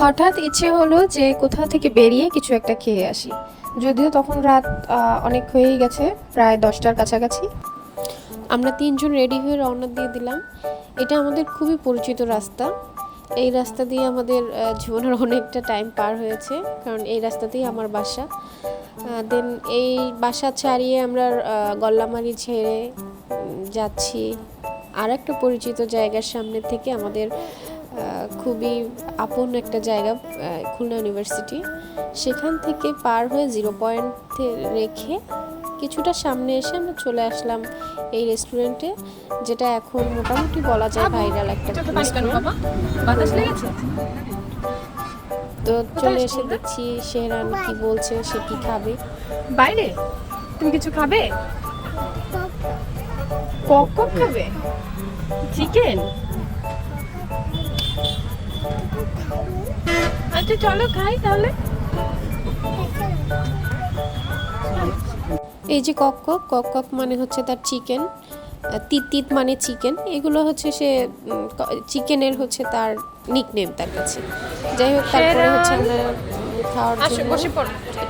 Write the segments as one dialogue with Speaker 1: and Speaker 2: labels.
Speaker 1: হঠাৎ ইচ্ছে হলো যে কোথাও থেকে বেরিয়ে কিছু একটা খেয়ে আসি। যদিও তখন রাত অনেক হয়েই গেছে, প্রায় দশটার কাছাকাছি।
Speaker 2: আমরা তিনজন রেডি হয়ে রওনা দিয়ে দিলাম। এটা আমাদের খুবই পরিচিত রাস্তা। এই রাস্তা দিয়ে আমাদের জীবনের অনেকটা টাইম পার হয়েছে, কারণ এই রাস্তাতেই আমার বাসা। দেন এই বাসা ছাড়িয়ে আমরা গল্লামারি ছেড়ে যাচ্ছি। আর একটা পরিচিত জায়গার সামনে থেকে আমাদের খুবই আপন একটা জায়গা খুলনা ইউনিভার্সিটি সেখান থেকে পার হয়ে জিরো পয়েন্টে রেখে কিছুটা সামনে এসে আমরা চলে আসলাম এই রেস্টুরেন্টে যেটা এখন মোটামুটি বলা যায় ভাইরাল একটা তো চলে এসে দেখছি শেহরান কি বলছে সে কি খাবে।
Speaker 1: বাইরে? তুমি কিছু খাবে? কক খাবে? চিকেন আচ্ছা চলো খাই তাহলে।
Speaker 2: এই যে কক কক কক কক মানে হচ্ছে তার চিকেন তিত মানে চিকেন। এগুলো হচ্ছে সে চিকেনের হচ্ছে তার নিকনেম তার কাছে। যাই হোক তারপরে হচ্ছে আমরা খাওয়ার জন্য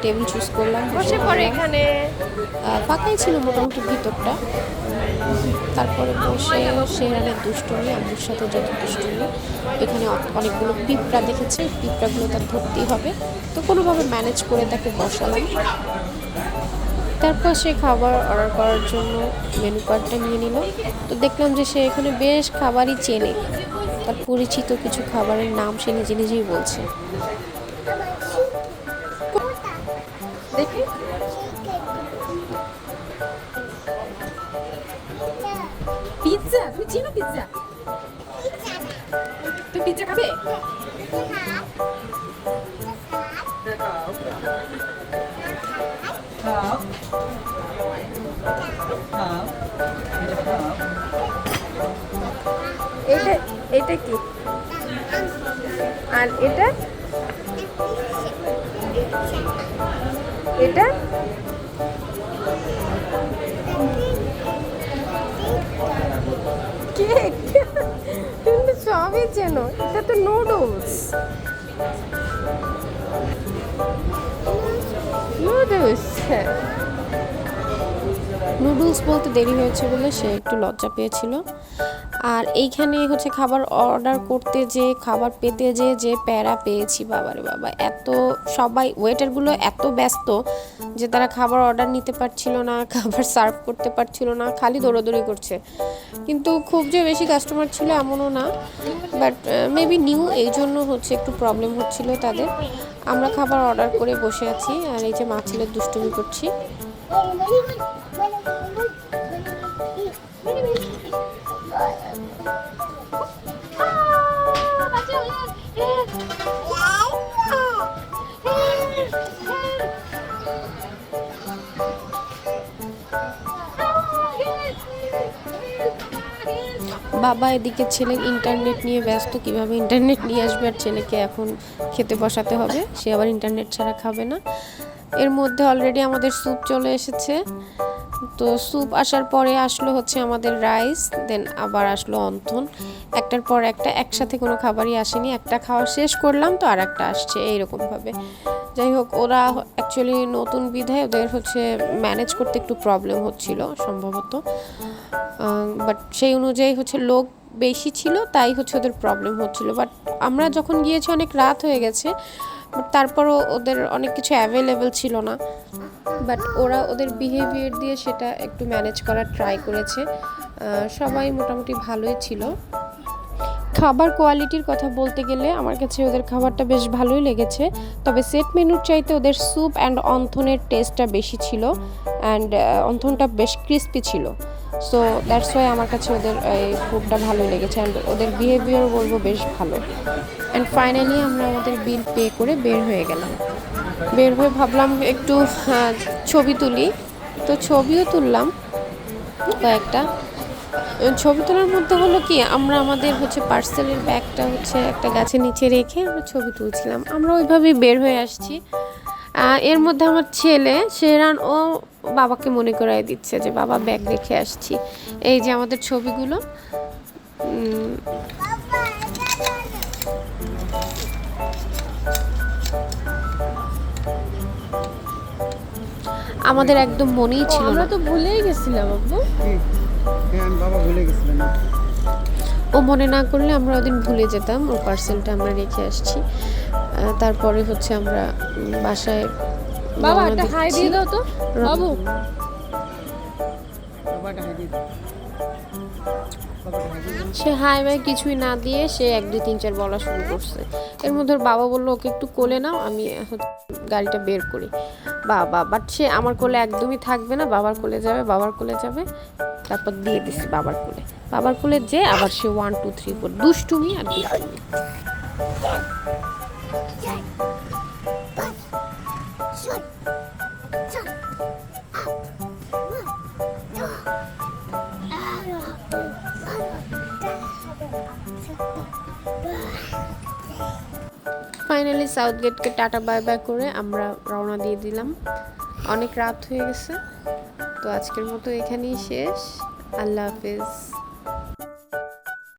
Speaker 2: টেবিল চুজ করলাম
Speaker 1: বসে পড়ে এখানে।
Speaker 2: ফাঁকাই ছিল মোটামুটি ভিতরটা। তারপরে বসে শেরানের দুষ্টুমি আম্মুর সাথে যত দুষ্টুমি। এখানে অনেকগুলো পিঁপড়া দেখেছে, পিঁপড়াগুলো তার ধরতেই হবে। তো কোনোভাবে ম্যানেজ করে তাকে বসালাম। তারপর সে খাবার অর্ডার করার জন্য মেনু কার্ডটা নিয়ে নিল। তো দেখলাম যে সে এখানে বেশ খাবারই চেনে। তার পরিচিত কিছু খাবারের নাম সে নিজে নিজেই বলছে।
Speaker 1: দেখি। তুমি চিনো পিৎজা তুমি পিৎজা খাবে? এটা এটা কি? আর এটা? এটা? চেনো noodles. নুডলস নুডলস হ্যাঁ
Speaker 2: নুডলস বলতে দেরি হয়েছে বলে সে একটু লজ্জা পেয়েছিল আর এইখানে হচ্ছে খাবার অর্ডার করতে যে, খাবার পেতে যে যে প্যারা পেয়েছি, বাবারে বাবা। এত সবাই ওয়েটারগুলো এত ব্যস্ত যে তারা খাবার অর্ডার নিতে পারছিল না, খাবার সার্ভ করতে পারছিল না, খালি দৌড়াদৌড়ি করছে। কিন্তু খুব যে বেশি কাস্টমার ছিল এমনও না বাট মেবি নিউ এই জন্য হচ্ছে একটু প্রবলেম হচ্ছিল তাদের। আমরা খাবার অর্ডার করে বসে আছি, আর এই যে মা ছেলের দুষ্টুমি করছি। বাবা এদিকে ছেলের ইন্টারনেট নিয়ে ব্যস্ত, কীভাবে ইন্টারনেট নিয়ে আসবে আর ছেলেকে এখন খেতে বসাতে হবে? সে আবার ইন্টারনেট ছাড়া খাবে না। এর মধ্যে অলরেডি আমাদের স্যুপ চলে এসেছে। তো স্যুপ আসার পরে আসলো হচ্ছে আমাদের রাইস, দেন আবার আসলো অন্থন। একটার পর একটা একসাথে কোনো খাবারই আসেনি। একটা খাওয়া শেষ করলাম তো আর একটা আসছে এইরকমভাবে। যাই হোক, ওরা অ্যাকচুয়ালি নতুন বিধায় ওদের হচ্ছে ম্যানেজ করতে একটু প্রবলেম হচ্ছিল সম্ভবত। বাট সেই অনুযায়ী হচ্ছে লোক বেশি ছিল, তাই হচ্ছে ওদের প্রবলেম হচ্ছিল। বাট আমরা যখন গিয়েছি অনেক রাত হয়ে গেছে বাট তারপরও ওদের অনেক কিছু অ্যাভেলেবেল ছিল না। বাট ওরা ওদের বিহেভিয়ার দিয়ে সেটা একটু ম্যানেজ করার ট্রাই করেছে। সবাই মোটামুটি ভালোই ছিল। খাবার কোয়ালিটির কথা বলতে গেলে আমার কাছে ওদের খাবারটা বেশ ভালোই লেগেছে। তবে সেট মেনুর চাইতে ওদের স্যুপ অ্যান্ড অন্থনের টেস্টটা বেশি ছিল অ্যান্ড অন্থনটা বেশ ক্রিস্পি ছিল। সো দ্যাটস ওয়াই আমার কাছে ওদের এই ফুডটা ভালো লেগেছে অ্যান্ড ওদের বিহেভিয়ার বলব বেশ ভালো। অ্যান্ড ফাইনালি আমরা আমাদের বিল পে করে বের হয়ে গেলাম। বের হয়ে ভাবলাম একটু আহ, ছবি তুলি। তো ছবিও তুললাম কয়েকটা। ছবি তোলার মধ্যে হলো কি আমরা আমাদের হচ্ছে পার্সেলের ব্যাগটা হচ্ছে একটা গাছের নিচে রেখে আমরা ছবি তুলছিলাম। আমরা ওইভাবেই বের হয়ে আসছি। এর মধ্যে আমার ছেলে শেরান ও বাবাকে মনে করাই দিচ্ছে যে বাবা ব্যাগ রেখে আসছি। এই যে আমাদের ছবিগুলো। আমাদের একদম মনেই ছিল
Speaker 3: আমরা তো ভুলেই গেছিলাম আব্বু।
Speaker 4: হ্যাঁ বাবা ভুলে গেছিলাম
Speaker 2: ও মনে না করলে আমরা ওদিন ভুলে যেতাম ওর পার্সেলটা আমরা রেখে আসছি। তারপরে হচ্ছে আমরা বাসায়
Speaker 3: বাবা একটা হাই দিয়ে দাও তো। বাবু।
Speaker 2: সে হাই ভাই কিছুই না দিয়ে সে এক দুই তিন চার বলা শুরু করছে। এর মধ্যে ওর বাবা বলল ওকে একটু কোলে নাও আমি গাড়িটা বের করি। বাবা বাট সে আমার কোলে একদমই থাকবে না, বাবার কোলে যাবে, বাবার কোলে যাবে। তারপর দিয়ে দিছি বাবার কোলে। বাবার কোলে যে আবার সে ওয়ান টু থ্রি ফোর দুষ্টুমি আর দুষ্টুমি। ফাইনালি সাউথ গেটকে টাটা বাই বাই করে আমরা রওনা দিয়ে দিলাম। অনেক রাত হয়ে গেছে, তো আজকের মতো এখানেই শেষ। আল্লাহ হাফিজ।